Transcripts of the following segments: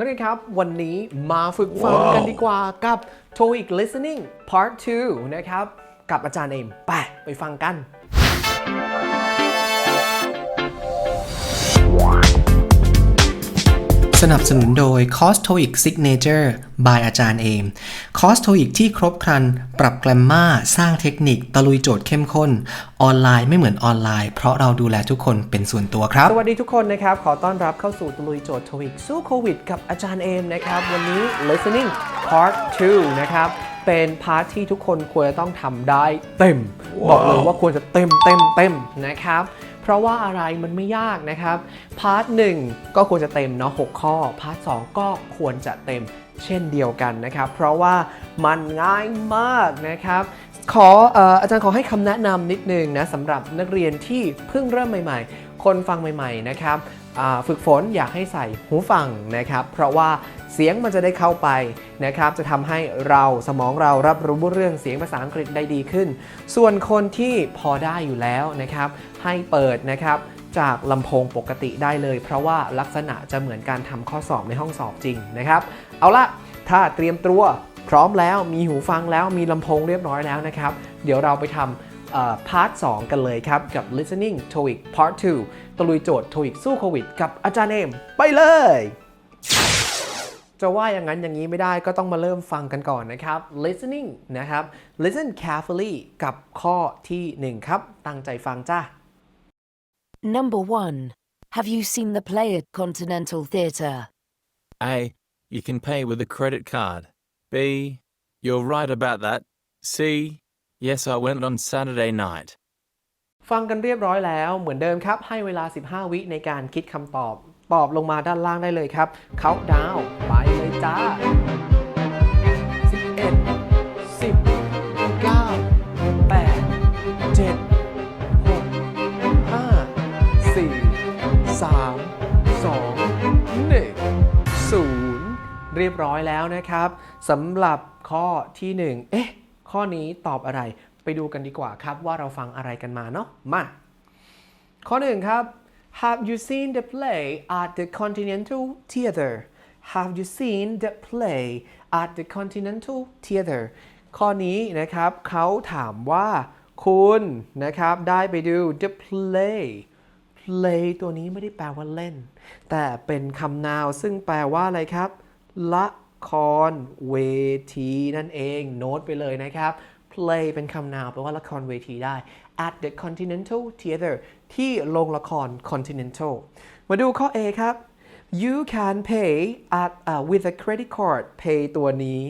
นักเรียนครับ วันนี้มาฝึกฟังกันดีกว่ากับ TOEIC listening part 2 นะครับ กับอาจารย์เอม ไป ไปฟังกัน สนับสนุนโดย c o s t o i c Signature by อาจารย์เอม c o s t o i c ที่ครบครัน ปรับแกรมมาสร้างเทคนิค ตะลุยโจทย์เข้มข้น ออนไลน์ไม่เหมือนออนไลน์ เพราะเราดูแลทุกคนเป็นส่วนตัวครับ สวัสดีทุกคนนะครับ ขอต้อนรับเข้าสู่ตะลุยโจทย์ TOEIC สู้โควิด กับอาจารย์เอมนะครับ วันนี้ listening part 2 นะครับเป็นพาร์ทที่ทุกคนควรจะต้องทำได้เต็ม บอกเลยว่าควรจะเต็มเต็มเต็มนะครับ เพราะว่าอะไรมันไม่ยากนะครับ พาร์ทหนึ่งก็ควรจะเต็มเนาะ6ข้อ พาร์ทสองก็ควรจะเต็มเช่นเดียวกันนะครับ เพราะว่ามันง่ายมากนะครับขออออาจารย์ขอให้คำแนะนำนิดนึงนะสำหรับนักเรียนที่เพิ่งเริ่มใหม่ ๆ คนฟังใหม่ ๆ นะครับฝึกฝนอยากให้ใส่หูฟังนะครับ เพราะว่า เสียงมันจะได้เข้าไปนะครับจะทำให้เราสมองเรารับรู้เรื่องเสียงภาษาอังกฤษได้ดีขึ้น ส่วนคนที่พอได้อยู่แล้วนะครับให้เปิดนะครับจากลำโพงปกติได้เลย เพราะว่าลักษณะจะเหมือนการทำข้อสอบในห้องสอบจริงนะครับ เอาละถ้าเตรียมตัวพร้อมแล้วมีหูฟังแล้วมีลำโพงเรียบร้อยแล้วนะครับ เดี๋ยวเราไปทำพาร์ท 2 กันเลยครับ กับ listening TOEIC part 2ตะลุยโจทย์ TOEIC สู้โควิด กับอาจารย์เอมไปเลย จะว่าอย่างนั้นอย่างนี้ไม่ได้ก็ต้องมาเริ่มฟังกันก่อนนะครับ listening นะครับ listen carefully กับข้อทีหนึ่1 ครับ ตั้งใจฟังจ้า Number one, have you seen the play at Continental Theatre? A. You can pay with a credit card. B. You're right about that. C. Yes, I went on Saturday night. ฟังกันเรียบร้อยแล้วเหมือนเดิมครับ ให้เวลา 15 วิในการคิดคำตอบ ตอบลงมาด้านล่างได้เลยครับเขาดาวไปเลยจ้า 11 10 9 8 7 6 5 4 3 2 1 0 เรียบร้อยแล้วนะครับสำหรับข้อที่ 1 เอ๊ะ ข้อนี้ตอบอะไร ไปดูกันดีกว่าครับว่าเราฟังอะไรกันมาเนาะมา ข้อหนึ่งครับ Have you seen the play at the Continental Theater? Have you seen the play at the Continental Theater? ข้อนี้นะครับเขาถามว่าคุณนะครับได้ไปดู the play play ตัวนี้ไม่ได้แปลว่าเล่น แต่เป็นคำนาวซึ่งแปลว่าอะไรครับ ละครเวทีนั่นเองโน้ตไปเลยนะครับ play เป็นคำนาวแปลว่าละครเวทีได้ at the Continental Theater ที่โรงละคร Continental มาดูข้อ A ครับ you can pay at uh, with a credit card pay ตัวนี้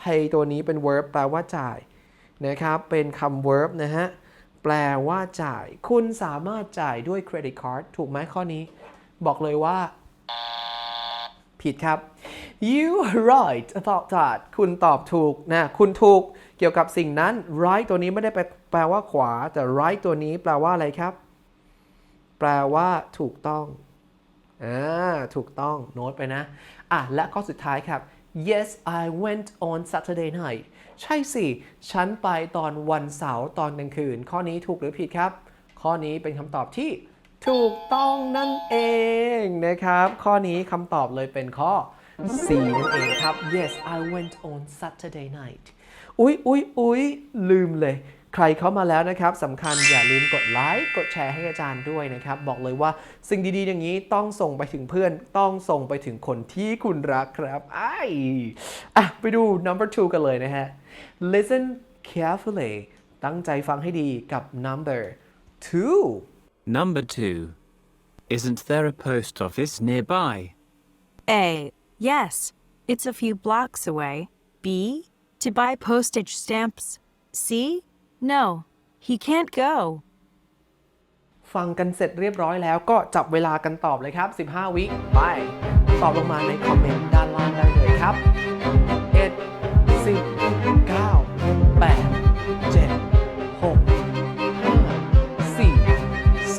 pay ตัวนี้เป็น verb แปลว่าจ่ายนะครับ เป็นคำ verb นะฮะ แปลว่าจ่าย คุณสามารถจ่ายด้วย credit card ถูกไหมข้อนี้ บอกเลยว่า ผิดครับ you right about that คุณตอบถูกนะ คุณถูกเกี่ยวกับสิ่งนั้น right ตัวนี้ไม่ได้แปลว่าขวา แต่ right ตัวนี้แปลว่าอะไรครับ แปลว่าถูกต้องอ่าถูกต้องโน้ตไปนะอะและข้อสุดท้ายครับ yes I went on Saturday night ใช่สิ ฉันไปตอนวันเสาร์ตอนกลางคืน ข้อนี้ถูกหรือผิดครับ ข้อนี้เป็นคำตอบที่ถูกต้องนั่นเองนะครับ ข้อนี้คำตอบเลยเป็นข้อ C นั่นเองครับ yes I went on Saturday night อุ๊ยอุ๊ยอุ๊ยลืมเลย ใครเข้ามาแล้วนะครับสำคัญอย่าลืมกดไลค์กดแชร์ให้อาจารย์ด้วยนะครับ บอกเลยว่าสิ่งดีๆอย่างนี้ต้องส่งไปถึงเพื่อน ต้องส่งไปถึงคนที่คุณรักครับไอ้ายอะไปดู number two กันเลยนะฮะ listen carefully ตั้งใจฟังให้ดีกับ number two Number two. Isn't there a post office nearby? A. Yes, it's a few blocks away. B. To buy postage stamps. C. No, he can't go. ฟังกันเสร็จเรียบร้อยแล้วก็จับเวลากันตอบเลยครับ 15 วิไป ตอบลงมาในคอมเมนต์ด้านล่างได้เลยครับ 1 10 9 8 7 6 5 4 3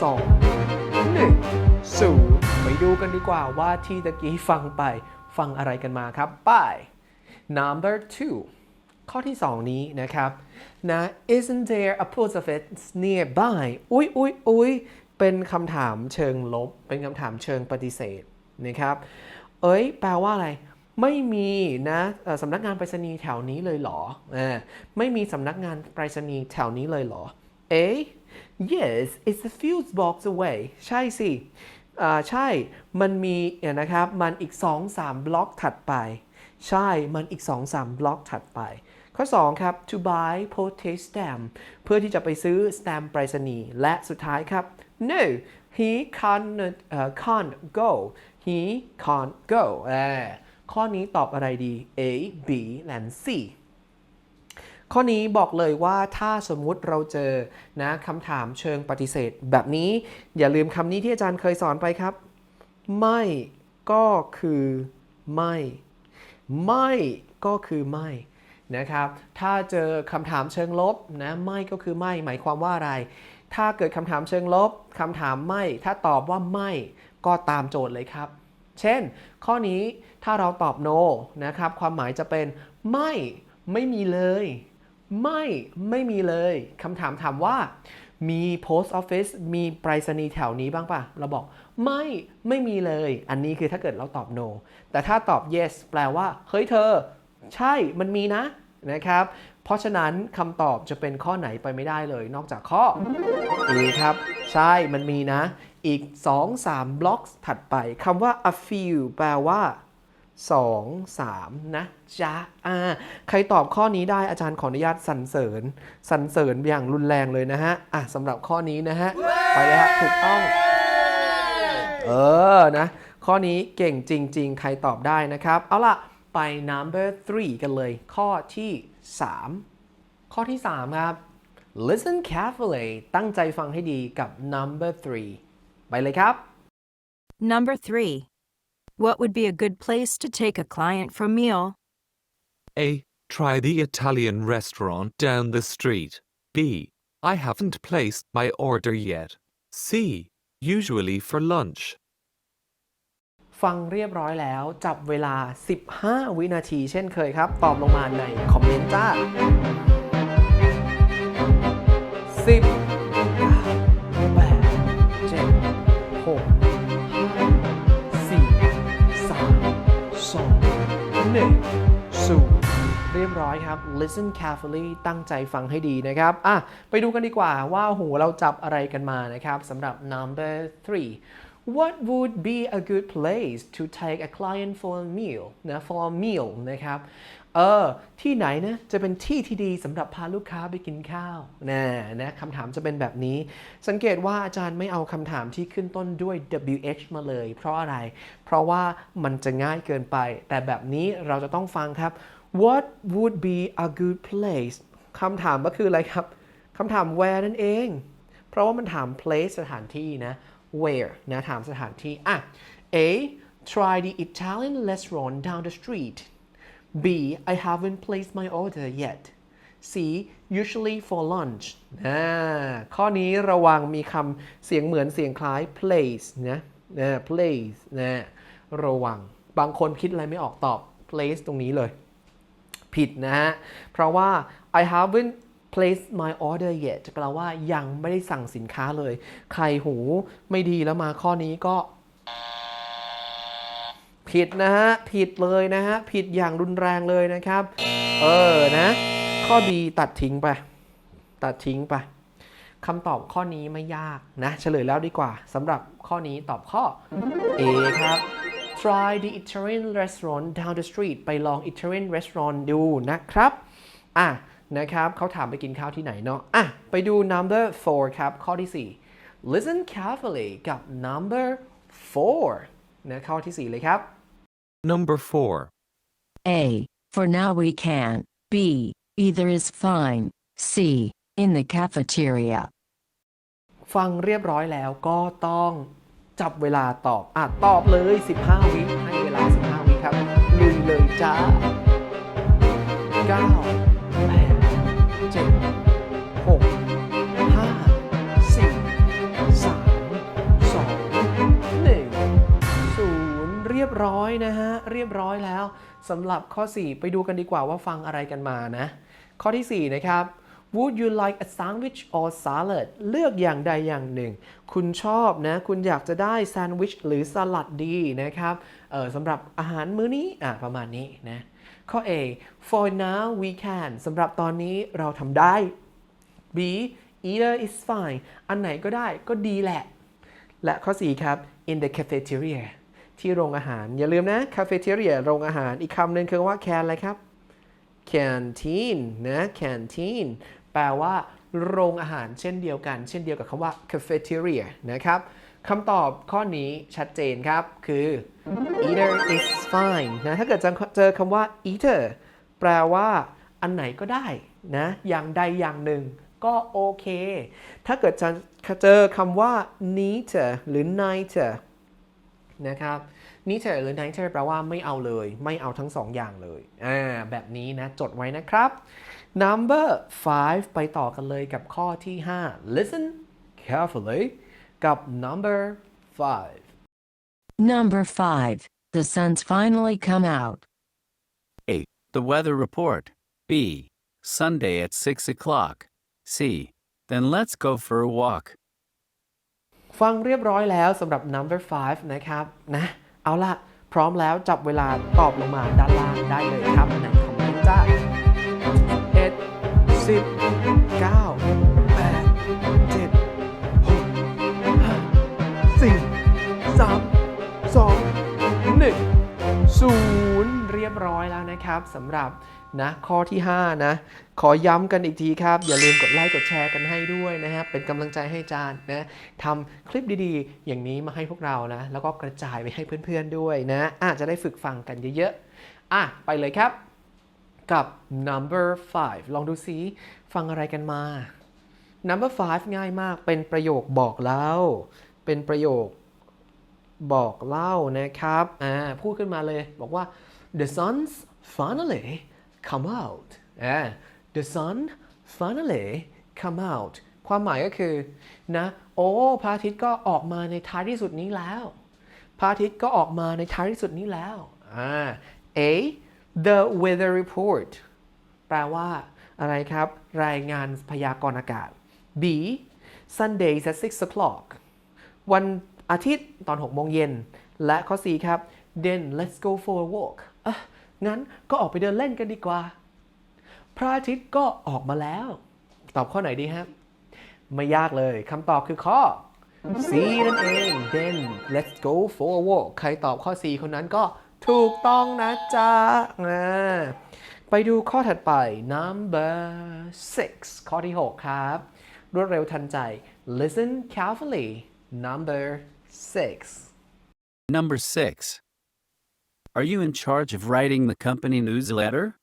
2 1 0 ไปดูกันดีกว่าว่าที่ตะกี้ฟังไปฟังอะไรกันมาครับ ไป number two ข้อที่ 2 นี้นะครับนะ isn't there a post office nearby อุ๊ยอุ๊ยอุ๊ยเป็นคำถามเชิงลบ เป็นคำถามเชิงปฏิเสธนะครับ เอ้ย แปลว่าอะไร ไม่มีนะสำนักงานไปรษณีย์แถวนี้เลยเหรออไม่มีสำนักงานไปรษณีย์แถวนี้เลยเหรอ เอ๊ yes it's a few blocks away ใช่สิใช่ มันมีเนี่ยนะครับ มันอีก 2-3 บล็อกถัดไป ใช่ มันอีก 2-3 บล็อกถัดไป ข้อ 2 ครับ to buy postage stamp เพื่อที่จะไปซื้อ stamp ไปรษณีย์และสุดท้ายครับ no he can't เอ่อ can't go he can't go อ่าข้อนี้ตอบอะไรดี A B และ C ข้อนี้บอกเลยว่าถ้าสมมุติเราเจอนะคำถามเชิงปฏิเสธ แบบนี้อย่าลืมคำนี้ที่อาจารย์เคยสอนไปครับ ไม่ก็คือไม่ ไม่ก็คือไม่ นะครับ ถ้าเจอคำถามเชิงลบนะไม่ก็คือไม่หมายความว่าอะไร ถ้าเกิดคำถามเชิงลบคำถามไม่ ถ้าตอบว่าไม่ก็ตามโจทย์เลยครับ เช่น ข้อนี้ถ้าเราตอบ no นะครับ ความหมายจะเป็นไม่ไม่มีเลย ไม่ไม่มีเลยคำถามถามว่า มี post office มีไปรษณีย์แถวนี้บ้างปะเราบอกไม่ไม่มีเลย อันนี้คือถ้าเกิดเราตอบ no แต่ถ้าตอบ yes แปลว่า เฮ้ยเธอ ใช่มันมีนะนะครับ เพราะฉะนั้นคำตอบจะเป็นข้อไหนไปไม่ได้เลย นอกจากข้อ A ครับ ใช่มันมีนะ อีก 2-3 บล็อกถัดไปคำว่า a few แปลว่า2 3นะจ๊ะอ่าใครตอบข้อนี้ได้อาจารย์ขออนุญาตสรรเสริญสรรเสริญอย่างรุนแรงเลยนะฮะอะสำหรับข้อนี้นะฮะ ไปเลยฮะถูกต้อง เออนะ ข้อนี้เก่งจริง ๆ ใครตอบได้นะครับ เอาล่ะ ไป number three กันเลย ข้อที่ 3 ข้อที่ 3 ครับ listen carefully ตั้งใจฟังให้ดีกับ number three ไปเลยครับ Number three. What would be a good place to take a client for a meal? A. Try the Italian restaurant down the street. B. I haven't placed my order yet. C. Usually for lunch. ฟังเรียบร้อยแล้ว จับเวลา 15 วินาทีเช่นเคยครับ ตอบลงมาในคอมเมนต์จ้า10 8 7 6 4 3 2 1 0เรียบร้อยครับ listen carefully ตั้งใจฟังให้ดีนะครับ อะ ไปดูกันดีกว่าว่าหูเราจับอะไรกันมานะครับสำหรับ number three What would be a good place to take a client for a meal นะ for a meal นะครับเออที่ไหนนะจะเป็นที่ที่ดีสำหรับพาลูกค้าไปกินข้าวนะนะคำถามจะเป็นแบบนี้ สังเกตว่าอาจารย์ไม่เอาคำถามที่ขึ้นต้นด้วย WH มาเลย เพราะอะไร เพราะว่ามันจะง่ายเกินไป แต่แบบนี้เราจะต้องฟังครับ What would be a good place คำถามก็คืออะไรครับคำถาม where นั่นเอง เพราะว่ามันถาม place สถานที่นะ where นะถามสถานที่อะ A try the Italian restaurant down the street B I haven't placed my order yet C usually for lunch อ่าข้อนี้ระวังมีคำเสียงเหมือนเสียงคล้าย place นะนะ place นะระวัง บางคนคิดอะไรไม่ออกตอบ place ตรงนี้เลย ผิดนะฮะ เพราะว่า I haven't Place my order yet แปลว่ายังไม่ได้สั่งสินค้าเลย ใครหูไม่ดีแล้วมาข้อนี้ก็ ผิดนะฮะ ผิดเลยนะฮะ ผิดอย่างรุนแรงเลยนะครับ เออนะ ข้อ B ตัดทิ้งไป ตัดทิ้งไปคำตอบข้อนี้ไม่ยากนะ เฉลยแล้วดีกว่าสำหรับข้อนี้ตอบข้อ A ครับ try the Italian restaurant down the street ไปลอง Italian restaurant ดูนะครับ อะ นะครับเขาถามไปกินข้าวที่ไหนเนาะอะไปดู number four ครับ ข้อที่ 4 listen carefully กับ number four นะข้อที่ 4 เลยครับ Number 4. A. For now we can. B. Either is fine. C. In the cafeteria. ฟังเรียบร้อยแล้วก็ต้องจับเวลาตอบ อะ ตอบเลย 15 วิให้เวลา 15 วิครับลุยเลยจ้า9 รียบร้อยนะฮะ เรียบร้อยแล้วสำหรับข้อ 4 ไปดูกันดีกว่าว่าฟังอะไรกันมานะ ข้อที่ 4 นะครับ Would you like a sandwich or salad เลือกอย่างใดอย่างหนึ่ง คุณชอบนะ คุณอยากจะได้แซนด์วิชหรือสลัดดีนะครับเออสำหรับอาหารมื้อนี้อะประมาณนี้นะ ข้อ A for now we can สำหรับตอนนี้เราทำได้ B either is fine อันไหนก็ได้ก็ดีแหละ และข้อ 4 ครับ in the cafeteria ที่โรงอาหาร อย่าลืมนะ cafeteria โรงอาหารอีกคำหนึ่งคือว่า can อะไรครับ canteen นะ canteen แปลว่าโรงอาหารเช่นเดียวกัน เช่นเดียวกับคำว่า cafeteria นะครับคำตอบข้อนี้ชัดเจนครับ คือ either is fine นะถ้าเกิดเจอคำว่า either แปลว่า อันไหนก็ได้นะอย่างใดอย่างหนึ่งก็โอเค ถ้าเกิดจะเจอคำว่า neither หรือ neither นะครับ neither หรือ neither แปลว่าไม่เอาเลย ไม่เอาทั้งสองอย่างเลยอ่าแบบนี้นะ จดไว้นะครับ number five ไปต่อกันเลยกับข้อที่ 5 listen carefully กับ number five Number 5. The sun's finally come out. A. The weather report. B. Sunday at 6 o'clock. C. Then let's go for a walk. ฟังเรียบร้อยแล้วสำหรับ number five นะครับนะเอาล่ะพร้อมแล้วจับเวลาตอบลงมาด้านล่างได้เลยครับในคอมเมนต์จ้าเอ็ดสิบเก้าแปดเจ็ดหกห้าสี่สามสองหนึ่งศูนย์ ยบร้อยแล้วนะครับสำหรับนะข้อที่ 5 นะ ขอย้ำกันอีกทีครับ อย่าลืมกดไลค์กดแชร์กันให้ด้วยนะครับเป็นกำลังใจให้จานนะทำคลิปดีๆ อย่างนี้มาให้พวกเรานะ แล้วก็กระจายไปให้เพื่อนๆด้วยนะอาจจะได้ฝึกฟังกันเยอะๆอะไปเลยครับ กับ number 5 ลองดูซิฟังอะไรกันมา number 5 ง่ายมากเป็นประโยคบอกเล่า เป็นประโยคบอกเล่านะครับอ่าพูดขึ้นมาเลยบอกว่า the sun's finally come out อ่า the sun finally come out ความหมายก็คือนะโอ้พระอาทิตย์ก็ออกมาในท้ายที่สุดนี้แล้วพระอาทิตย์ก็ออกมาในท้ายที่สุดนี้แล้วอ่า A the weather report แปลว่าอะไรครับ รายงานพยากรณ์อากาศ B Sundays at 6 o'clock วันอาทิตย์ตอน 6 โมงเย็น และข้อ4ครับ then let's go for a walk อะงั้นก็ออกไปเดินเล่นกันดีกว่า พระอาทิตย์ก็ออกมาแล้ว ตอบข้อไหนดีครับไม่ยากเลยคำตอบคือข้อ C นั่นเอง then let's go for a walk ใครตอบข้อ C คนนั้นก็ถูกต้องนะจ๊ะไปดูข้อถัดไป number 6ข้อที่ 6 ครับ รวดเร็วทันใจ listen carefully number 6 Number 6. Are you in charge of writing the company newsletter?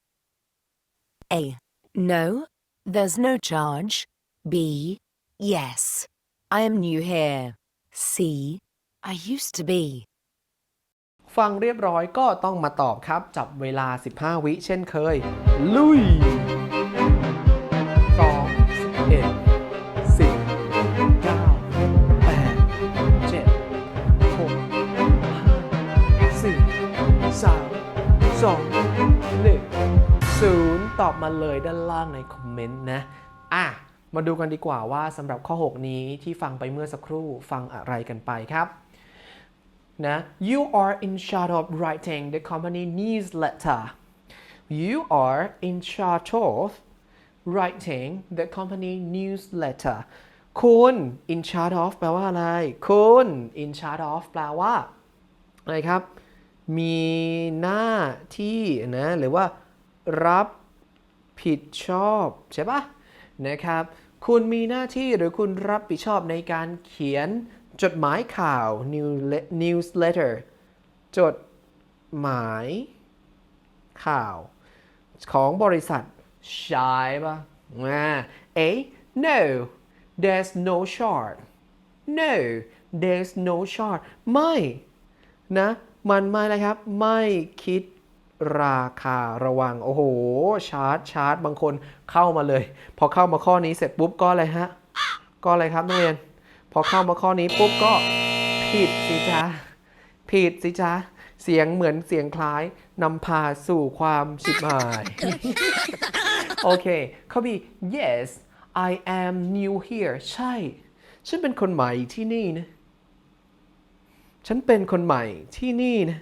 A. No, there's no charge. B. Yes, I am new here. C. I used to be. ฟังเรียบร้อยก็ต้องมาตอบครับ จับเวลา 15 วิเช่นเคย ลุย อบมาเลยด้านล่างในคอมเมนต์นะ อะ มาดูกันดีกว่าว่าสำหรับข้อ 6 นี้ที่ฟังไปเมื่อสักครู่ฟังอะไรกันไปครับนะ you are in charge of writing the company newsletter you are in charge of writing the company newsletter คุณ in charge of แปลว่าอะไร คุณ in charge of แปลว่า อะไรครับ มีหน้าที่นะ หรือว่ารับ ผิดชอบใช่ปะนะครับ คุณมีหน้าที่หรือคุณรับผิดชอบในการเขียนจดหมายข่าว newsletter จดหมายข่าวของบริษัทใช่ปะอ่า A no there's no charge no there's no charge ไม่ นะ มันไม่เลยครับ ไม่คิด ราคาระวัง โอ้โห ชาร์จชาร์จบางคนเข้ามาเลย พอเข้ามาข้อนี้เสร็จปุ๊บก็อะไรฮะ ก็อะไรครับนักเรียน พอเข้ามาข้อนี้ปุ๊บก็ผิดสิจ๊ะผิดสิจ๊ะเสียงเหมือนเสียงคล้ายนำพาสู่ความชิบหายโอเคเข้อ B yes I am new here ใช่ ฉันเป็นคนใหม่ที่นี่นะ ฉันเป็นคนใหม่ที่นี่นะ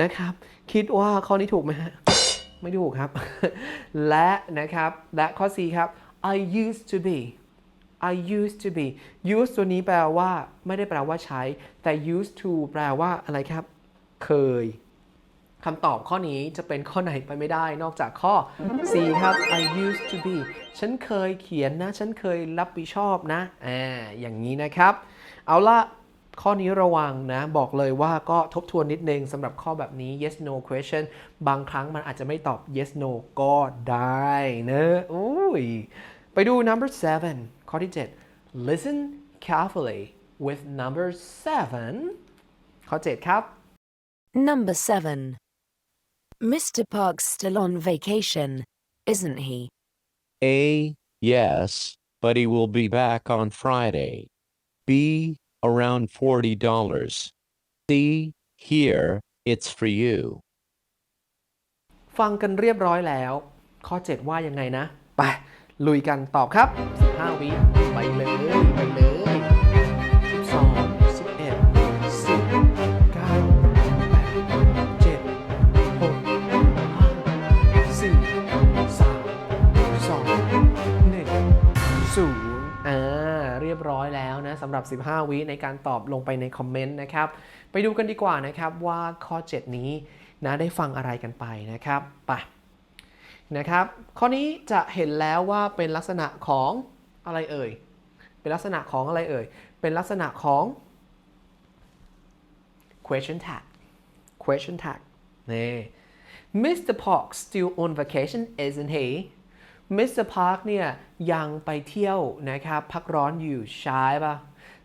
นะครับ คิดว่าข้อนี้ถูกไหมฮะ ไม่ถูกครับ และนะครับ และข้อ C ครับ I used to be I used to be used ตัวนี้แปลว่า ไม่ได้แปลว่าใช้ แต่ used to แปลว่าอะไรครับ เคยคำตอบข้อนี้จะเป็นข้อไหนไปไม่ได้ นอกจากข้อ C ครับ I used to be ฉันเคยเขียนนะ ฉันเคยรับผิดชอบนะอ่าอย่างนี้นะครับ เอาละ ข้อนี้ระวังนะ บอกเลยว่าก็ทบทวนนิดนึงสำหรับข้อแบบนี้ yes no question บางครั้งมันอาจจะไม่ตอบ yes no ก็ได้นะอุ้ยไปดู number seven ข้อที่ 7 listen carefully with number seven ข้อ 7 ครับ Number 7. Mr. Park's still on vacation, isn't he? A. Yes, but he will be back on Friday. B. Around $40. C. Here, it's for you. ฟังกันเรียบร้อยแล้ว ข้อ 7 ว่ายังไงนะ ไป ลุยกันตอบครับ 15 วิไปเลยไปเลย12 11 10 9 8 7 6 5 4 3 2 1 0 ยบร้อยแล้วนะสำหรับ 15 วิในการตอบลงไปในคอมเมนต์นะครับ ไปดูกันดีกว่านะครับว่าข้อ 7 นี้นะได้ฟังอะไรกันไปนะครับไปนะครับ ข้อนี้จะเห็นแล้วว่าเป็นลักษณะของอะไรเอ่ย เป็นลักษณะของอะไรเอ่ย เป็นลักษณะของ question tag question tag นี่ Mr. Park still on vacation isn't he Mr. Park เนี่ยยังไปเที่ยวนะครับพักร้อนอยู่ใช่ปะ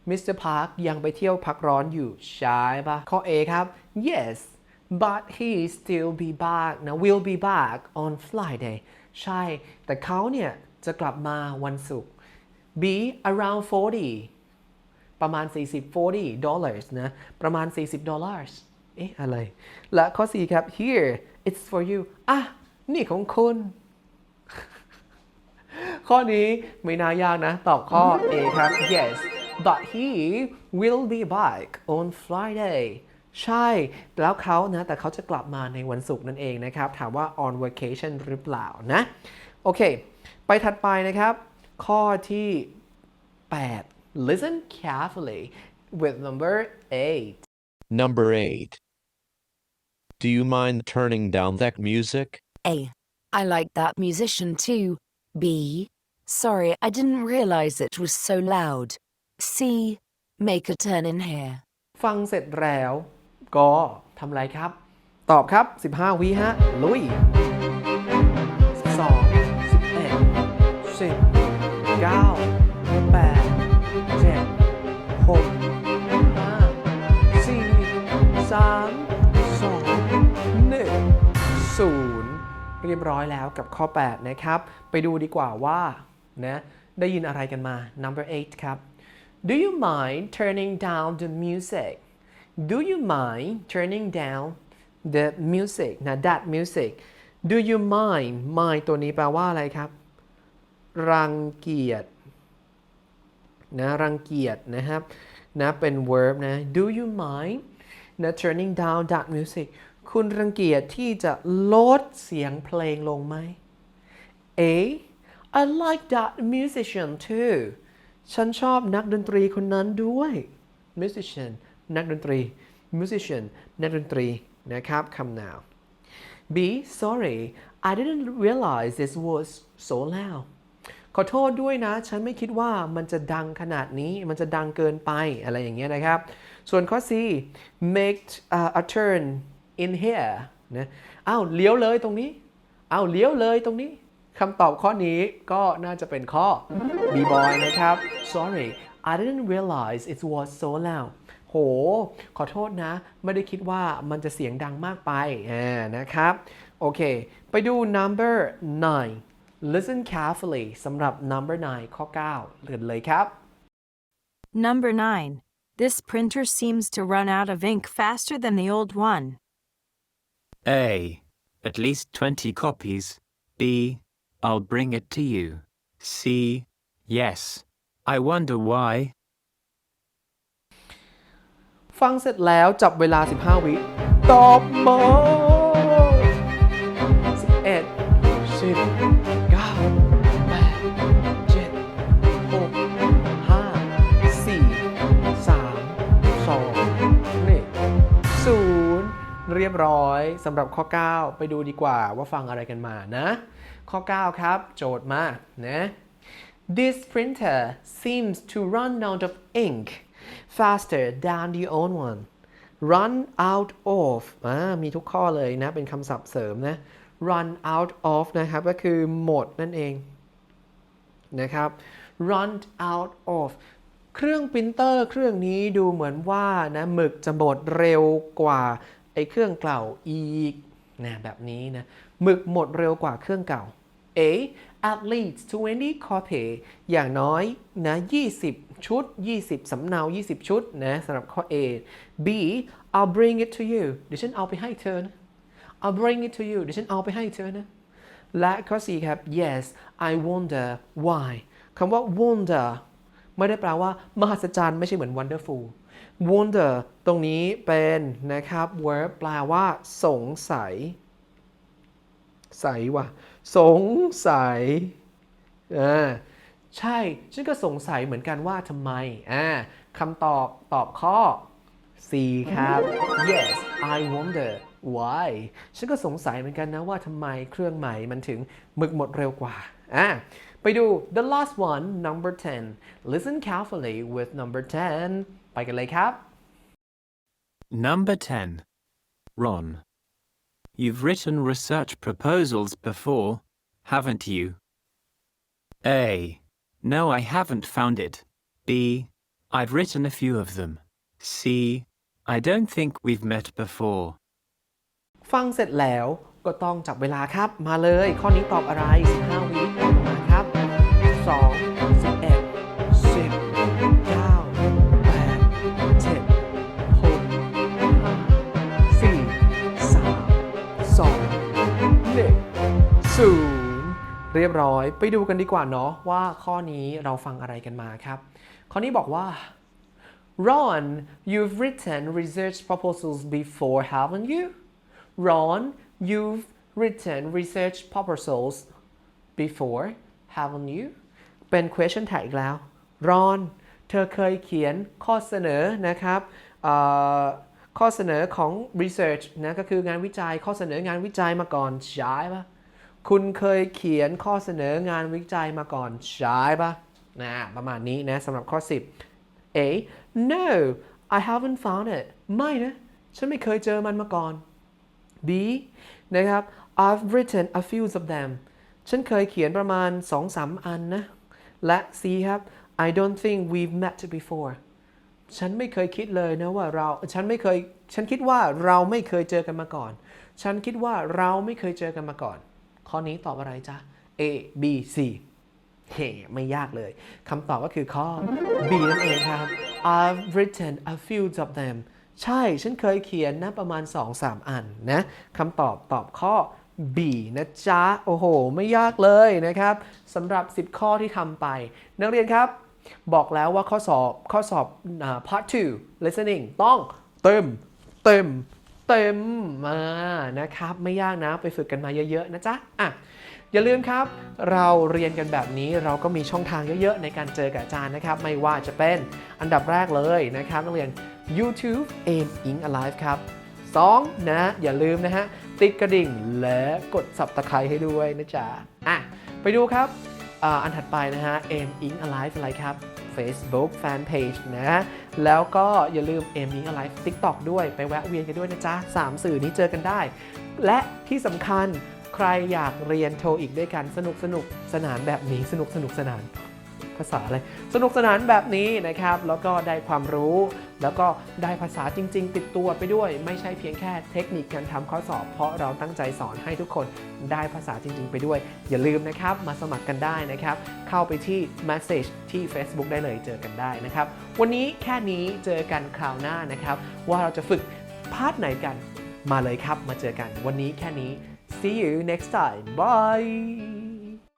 Mr. Park ยังไปเที่ยวพักร้อนอยู่ใช่ปะข้อ A ครับ yes but he still be back นะ will be back on Friday ใช่ แต่เขาเนี่ยจะกลับมาวันศุกร์ be around 40 ประมาณ 40 40 dollars นะ ประมาณ 40 dollars เอ๊ะ อะไร และข้อ 4 ครับ here it's for you อะ นี่ของคุณ ข้อนี้ไม่น่ายากนะ ตอบข้อ A ครับ yes but he will be back on Friday ใช่ แล้วเขานะ แต่เขาจะกลับมาในวันศุกร์นั่นเองนะครับ ถามว่า on vacation หรือเปล่านะ โอเค ไปถัดไปนะครับ ข้อที่ 8 listen carefully with number 8 Number 8. Do you mind turning down that music? A. I like that musician too. B. Sorry, I didn't realize it was so loud. C. Make a turn in here. ฟังเสร็จแล้ว ก็ทำไรครับ ตอบครับ 15 วิฮะ ลุย 12 11 10 9 เรียบร้อยแล้วกับข้อ 8 นะครับ ไปดูดีกว่าว่านะได้ยินอะไรกันมา number 8 ครับ Do you mind turning down the music Do you mind turning down the music นะ that music Do you mind mind ตัวนี้แปลว่าอะไรครับ รังเกียจนะรังเกียจนะครับนะเป็น verb นะ Do you mind นะ turning down that music คุณรังเกียจที่จะลดเสียงเพลงลงไหม A I like that musician too ฉันชอบนักดนตรีคนนั้นด้วย musician นักดนตรี musician นักดนตรีนะครับคำนาว B sorry I didn't realize this was so loud ขอโทษด้วยนะ ฉันไม่คิดว่ามันจะดังขนาดนี้ มันจะดังเกินไปอะไรอย่างเงี้ยนะครับ ส่วนข้อ C make uh, a turn in here นะอ้าวเลี้ยวเลยตรงนี้อ้าวเลี้ยวเลยตรงนี้คำตอบข้อนี้ก็น่าจะเป็นข้อ B boy นะครับ sorry I didn't realize it was so loud โห ขอโทษนะ ไม่ได้คิดว่ามันจะเสียงดังมากไปอ่านะครับ โอเค ไปดู number 9 listen carefully สำหรับ number 9 ข้อ 9 เลือนเลยครับ Number 9. This printer seems to run out of ink faster than the old one. A. At least 20 copies. B. I'll bring it to you. C. Yes. I wonder why. ฟังเสร็จแล้วจับเวลา 15 วิ ตอบมา เรียบร้อยสำหรับข้อ 9 ไปดูดีกว่าว่าฟังอะไรกันมานะ ข้อ 9 ครับ โจทย์มานะ This printer seems to run out of ink faster than the old one. Run out of อ่ามีทุกข้อเลยนะ เป็นคำศัพท์เสริมนะ run out of นะครับ ก็คือหมดนั่นเองนะครับ run out of เครื่องปรินเตอร์เครื่องนี้ดูเหมือนว่านะหมึกจะหมดเร็วกว่า ไอ้เครื่องเก่าอีกนะแบบนี้นะหมึกหมดเร็วกว่าเครื่องเก่า A at least 20 copy อย่างน้อยนะ20 ชุด 20 สำเนา 20 ชุดนะสำหรับข้อ A B I'll bring it to you เดี๋ยวฉันเอาไปให้เธอนะ I'll bring it to you เดี๋ยวฉันเอาไปให้เธอนะ และข้อ C ครับ yes I wonder why คำว่า wonder ไม่ได้แปลว่ามหัศจรรย์ไม่ใช่เหมือน wonderful wonder ตรงนี้เป็นนะครับ verb แปลว่า สงสัย ใสว่ะ สงสัยอ่าใช่ ฉันก็สงสัยเหมือนกันว่าทำไมอ่าคำตอบตอบข้อ C ครับ yes I wonder why ฉันก็สงสัยเหมือนกันนะว่าทำไมเครื่องใหม่มันถึงหมึกหมดเร็วกว่าอะไปดู the last one number 10 listen carefully with number 10 กันเลยครับ Number 10. Ron. You've written research proposals before, haven't you? A. No, I haven't found it. B. I've written a few of them. C. I don't think we've met before. ฟังเสร็จแล้วก็ต้องจับเวลาครับ มาเลย ข้อนี้ตอบอะไร 15 วิ ิ เรียบร้อยไปดูกันดีกว่าเนาะว่าข้อนี้เราฟังอะไรกันมาครับ ข้อนี้บอกว่า Ron, you've written research proposals before, haven't you? Ron, you've written research proposals before, haven't you? เป็น question tag อีกแล้ว Ron เธอเคยเขียนข้อเสนอนะครับข้อเสนอของ research นะก็คืองานวิจัยข้อเสนองานวิจัยมาก่อนใช่ปะ คุณเคยเขียนข้อเสนองานวิจัยมาก่อนใช่ปะนะประมาณนี้นะสำหรับข้อ 10 A no I haven't found it ไม่นะ ฉันไม่เคยเจอมันมาก่อน B นะครับ I've written a few of them ฉันเคยเขียนประมาณ 2-3 อันนะ และ C ครับ I don't think we've met before ฉันไม่เคยคิดเลยนะว่าเรา ฉันไม่เคย ฉันคิดว่าเราไม่เคยเจอกันมาก่อน ฉันคิดว่าเราไม่เคยเจอกันมาก่อน ข้อนี้ตอบอะไรจ๊ะ A B C เฮ้ไม่ยากเลยคำตอบก็คือข้อ B นั่นเองครับ I've written a few of them ใช่ ฉันเคยเขียนนะประมาณ 2-3 อันนะคำตอบตอบข้อ B นะจ๊ะ โอ้โห ไม่ยากเลยนะครับสำหรับ 10 ข้อที่ทำไป นักเรียนครับ บอกแล้วว่าข้อสอบข้อสอบ part 2 listening ต้องเต็ม เต็ม เต็มมานะครับ ไม่ยากนะไปฝึกกันมาเยอะๆนะจ๊ะอะอย่าลืมครับ เราเรียนกันแบบนี้เราก็มีช่องทางเยอะๆ ในการเจอกับอาจารย์นะครับ ไม่ว่าจะเป็นอันดับแรกเลยนะครับนักเรียน YouTube Aim Ink Alive ครับ 2. นะ อย่าลืมนะฮะ ติดกระดิ่งและกด subscribe ให้ด้วยนะจ๊ะอะไปดูครับออันถัดไปนะฮะ Aim Ink Alive อะไรครับ Facebook Fanpage นะ แล้วก็อย่าลืม Aim Ink Alive TikTok ด้วยไปแวะเวียนกันด้วยนะจ๊ะสามสื่อนี้เจอกันได้ และที่สำคัญใครอยากเรียนโทอีกด้วยกันสนุกสนุกสนานแบบนี้สนุกสนุกสนานภาษาอะไรสนุกสนานแบบนี้นะครับ แล้วก็ได้ความรู้ แล้วก็ได้ภาษาจริง ๆ ติดตัวไปด้วย ไม่ใช่เพียงแค่เทคนิคการทำข้อสอบ เพราะเราตั้งใจสอนให้ทุกคนได้ภาษาจริง ๆ ไปด้วย อย่าลืมนะครับมาสมัครกันได้นะครับ เข้าไปที่ Message ที่ Facebook ได้เลยเจอกันได้นะครับ วันนี้แค่นี้เจอกันคราวหน้านะครับ ว่าเราจะฝึกพาร์ทไหนกันมาเลยครับมาเจอกัน วันนี้แค่นี้ see you next time bye